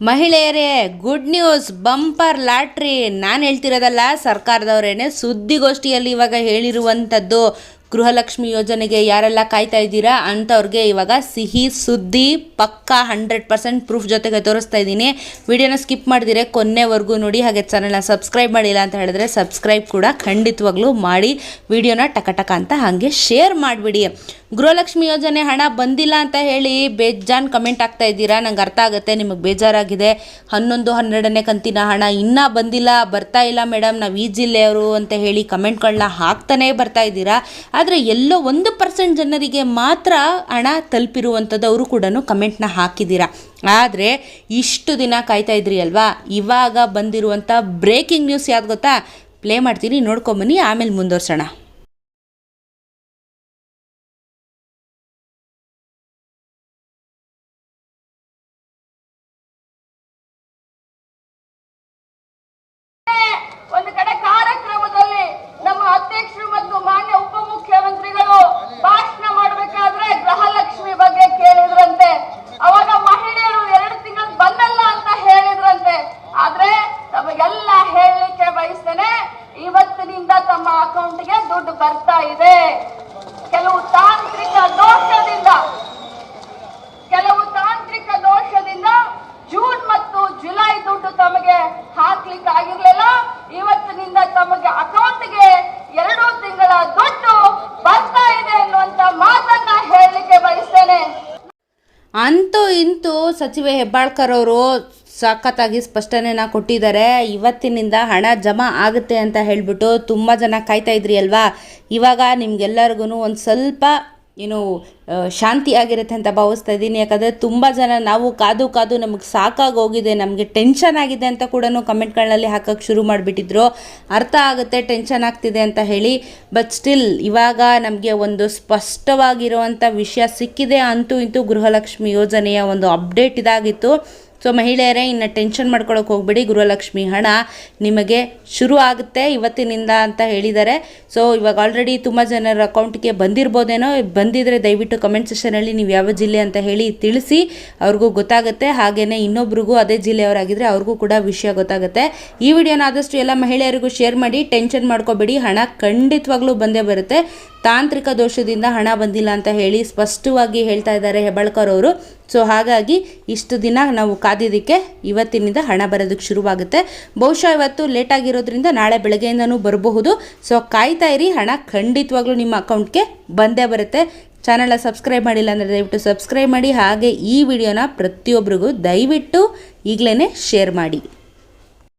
ಮಹಿಳೆಯರೇ good news bumper lottery ನಾನು ಹೇಳ್ತಿರೋದಲ್ಲ ಸರ್ಕಾರದವರೇನೆ ಸುದ್ದಿಗೋಷ್ಠಿಯಲ್ಲಿ ಇವಾಗ ಹೇಳಿರುವಂಥದ್ದು ಗೃಹಲಕ್ಷ್ಮಿ ಯೋಜನೆಗೆ ಯಾರೆಲ್ಲ ಕಾಯ್ತಾ ಇದ್ದೀರಾ ಅಂಥವ್ರಿಗೆ ಇವಾಗ ಸಿಹಿ ಸುದ್ದಿ ಪಕ್ಕಾ ಹಂಡ್ರೆಡ್ ಪರ್ಸೆಂಟ್ ಪ್ರೂಫ್ ಜೊತೆಗೆ ತೋರಿಸ್ತಾ ಇದ್ದೀನಿ. ವಿಡಿಯೋನ ಸ್ಕಿಪ್ ಮಾಡಿದರೆ ಕೊನೆವರೆಗೂ ನೋಡಿ. ಹಾಗೆ ಚಾನಲ್ನ ಸಬ್ಸ್ಕ್ರೈಬ್ ಮಾಡಿಲ್ಲ ಅಂತ ಹೇಳಿದ್ರೆ ಸಬ್ಸ್ಕ್ರೈಬ್ ಕೂಡ ಖಂಡಿತವಾಗ್ಲೂ ಮಾಡಿ. ವಿಡಿಯೋನ ಟಕ ಟಕ ಅಂತ ಹಾಗೆ ಶೇರ್ ಮಾಡಿಬಿಡಿ. ಗೃಹಲಕ್ಷ್ಮಿ ಯೋಜನೆ ಹಣ ಬಂದಿಲ್ಲ ಅಂತ ಹೇಳಿ ಬೇಜಾನ್ ಕಮೆಂಟ್ ಆಗ್ತಾ ಇದ್ದೀರಾ? ನಂಗೆ ಅರ್ಥ ಆಗುತ್ತೆ, ನಿಮಗೆ ಬೇಜಾರಾಗಿದೆ. ಹನ್ನೊಂದು, ಹನ್ನೆರಡನೇ ಕಂತಿನ ಹಣ ಇನ್ನೂ ಬಂದಿಲ್ಲ, ಬರ್ತಾ ಇಲ್ಲ ಮೇಡಮ್. ನಾವು ಈ ಜಿಲ್ಲೆಯವರು ಅಂತ ಹೇಳಿ ಕಮೆಂಟ್ಗಳನ್ನ ಹಾಕ್ತಾನೇ ಬರ್ತಾ ಇದ್ದೀರಾ. ಆದರೆ ಎಲ್ಲೋ ಒಂದು ಪರ್ಸೆಂಟ್ ಜನರಿಗೆ ಮಾತ್ರ ಹಣ ತಲುಪಿರುವಂಥದ್ದು ಅವರು ಕೂಡ ಕಮೆಂಟ್ನ ಹಾಕಿದ್ದೀರಾ. ಆದರೆ ಇಷ್ಟು ದಿನ ಕಾಯ್ತಾ ಇದ್ರಿ ಅಲ್ವಾ? ಇವಾಗ ಬಂದಿರುವಂಥ ಬ್ರೇಕಿಂಗ್ ನ್ಯೂಸ್ ಯಾವ್ದು ಗೊತ್ತಾ? ಪ್ಲೇ ಮಾಡ್ತೀನಿ ನೋಡ್ಕೊಂಬನ್ನಿ ಆಮೇಲೆ ಮುಂದುವರ್ಸೋಣ. ಒಂದು ಇವತ್ತಿನಿಂದ ತಮ್ಮ ಅಕೌಂಟ್ಗೆ ದುಡ್ಡು ಬರ್ತಾ ಇದೆ. ಕೆಲವು ತಾಂತ್ರಿಕ ದೋಷದಿಂದ ಕೆಲವು ತಾಂತ್ರಿಕ ದೋಷದಿಂದ ಜೂನ್ ಮತ್ತು ಜುಲೈ ದುಡ್ಡು ತಮಗೆ ಹಾಕ್ಲಿಕ್ಕೆ ಆಗಿರ್ಲಿಲ್ಲ ಇವತ್ತಿನಿಂದ ತಮಗೆ ಅಕೌಂಟ್ಗೆ ಎರಡು ತಿಂಗಳ ದುಡ್ಡು ಬರ್ತಾ ಇದೆ ಅನ್ನುವಂತ ಮಾತನ್ನ ಹೇಳಲಿಕ್ಕೆ ಬಯಸ್ತೇನೆ ಅಂತೂ ಇಂತೂ ಸಚಿವೆ ಹೆಬ್ಬಾಳ್ಕರ್ ಅವರು ಸಖತ್ತಾಗಿ ಸ್ಪಷ್ಟನೆನ ಕೊಟ್ಟಿದ್ದಾರೆ. ಇವತ್ತಿನಿಂದ ಹಣ ಜಮಾ ಆಗುತ್ತೆ ಅಂತ ಹೇಳಿಬಿಟ್ಟು ತುಂಬ ಜನ ಕಾಯ್ತಾ ಇದ್ರಿ ಅಲ್ವಾ? ಇವಾಗ ನಿಮ್ಗೆಲ್ಲರಿಗೂ ಒಂದು ಸ್ವಲ್ಪ ಏನು ಶಾಂತಿ ಆಗಿರುತ್ತೆ ಅಂತ ಭಾವಿಸ್ತಾ ಇದ್ದೀನಿ. ಯಾಕಂದರೆ ತುಂಬ ಜನ ನಾವು ಕಾದು ಕಾದು ನಮಗೆ ಸಾಕಾಗಿ ಹೋಗಿದೆ, ನಮಗೆ ಟೆನ್ಷನ್ ಆಗಿದೆ ಅಂತ ಕೂಡ ಕಮೆಂಟ್ಗಳಲ್ಲಿ ಹಾಕೋಕ್ಕೆ ಶುರು ಮಾಡಿಬಿಟ್ಟಿದ್ರು. ಅರ್ಥ ಆಗುತ್ತೆ ಟೆನ್ಷನ್ ಆಗ್ತಿದೆ ಅಂತ ಹೇಳಿ. ಬಟ್ ಸ್ಟಿಲ್ ಇವಾಗ ನಮಗೆ ಒಂದು ಸ್ಪಷ್ಟವಾಗಿರುವಂಥ ವಿಷಯ ಸಿಕ್ಕಿದೆ ಅಂತೂ ಇಂತೂ ಗೃಹಲಕ್ಷ್ಮಿ ಯೋಜನೆಯ ಒಂದು ಅಪ್ಡೇಟ್ ಇದಾಗಿತ್ತು. ಸೊ ಮಹಿಳೆಯರೇ, ಇನ್ನು ಟೆನ್ಷನ್ ಮಾಡ್ಕೊಳಕ್ಕೆ ಹೋಗ್ಬೇಡಿ. ಗೃಹಲಕ್ಷ್ಮಿ ಹಣ ನಿಮಗೆ ಶುರು ಆಗುತ್ತೆ ಇವತ್ತಿನಿಂದ ಅಂತ ಹೇಳಿದ್ದಾರೆ. ಸೊ ಇವಾಗ ಆಲ್ರೆಡಿ ತುಂಬ ಜನರ ಅಕೌಂಟ್ಗೆ ಬಂದಿರ್ಬೋದೇನೋ ಬಂದಿದ್ದರೆ ದಯವಿಟ್ಟು ಕಮೆಂಟ್ ಸೆಷನಲ್ಲಿ ನೀವು ಯಾವ ಜಿಲ್ಲೆ ಅಂತ ಹೇಳಿ ತಿಳಿಸಿ. ಅವ್ರಿಗೂ ಗೊತ್ತಾಗುತ್ತೆ. ಹಾಗೆಯೇ ಇನ್ನೊಬ್ರಿಗೂ ಅದೇ ಜಿಲ್ಲೆಯವರಾಗಿದ್ದರೆ ಅವ್ರಿಗೂ ಕೂಡ ವಿಷಯ ಗೊತ್ತಾಗುತ್ತೆ. ಈ ವಿಡಿಯೋನ ಆದಷ್ಟು ಎಲ್ಲ ಮಹಿಳೆಯರಿಗೂ ಶೇರ್ ಮಾಡಿ ಟೆನ್ಷನ್ ಮಾಡ್ಕೋಬೇಡಿ. ಹಣ ಖಂಡಿತವಾಗ್ಲೂ ಬಂದೇ ಬರುತ್ತೆ. ತಾಂತ್ರಿಕ ದೋಷದಿಂದ ಹಣ ಬಂದಿಲ್ಲ ಅಂತ ಹೇಳಿ ಸ್ಪಷ್ಟವಾಗಿ ಹೇಳ್ತಾ ಇದ್ದಾರೆ ಹೆಬ್ಬಾಳ್ಕರ್ ಅವರು. ಸೊ ಹಾಗಾಗಿ ಇಷ್ಟು ದಿನ ನಾವು ಕಾದಿದ್ದಕ್ಕೆ ಇವತ್ತಿನಿಂದ ಹಣ ಬರೋದಕ್ಕೆ ಶುರುವಾಗುತ್ತೆ. ಬಹುಶಃ ಇವತ್ತು ಲೇಟ್ ಆಗಿರೋದ್ರಿಂದ ನಾಳೆ ಬೆಳಗ್ಗೆಯಿಂದನೂ ಬರಬಹುದು. ಸೊ ಕಾಯ್ತಾ ಇರಿ, ಹಣ ಖಂಡಿತವಾಗ್ಲೂ ನಿಮ್ಮ ಅಕೌಂಟ್ಗೆ ಬಂದೇ ಬರುತ್ತೆ. ಚಾನಲ್ನ ಸಬ್ಸ್ಕ್ರೈಬ್ ಮಾಡಿಲ್ಲ ಅಂದರೆ ದಯವಿಟ್ಟು ಸಬ್ಸ್ಕ್ರೈಬ್ ಮಾಡಿ. ಹಾಗೆ ಈ ವಿಡಿಯೋನ ಪ್ರತಿಯೊಬ್ಬರಿಗೂ ದಯವಿಟ್ಟು ಈಗಲೇ ಶೇರ್ ಮಾಡಿ.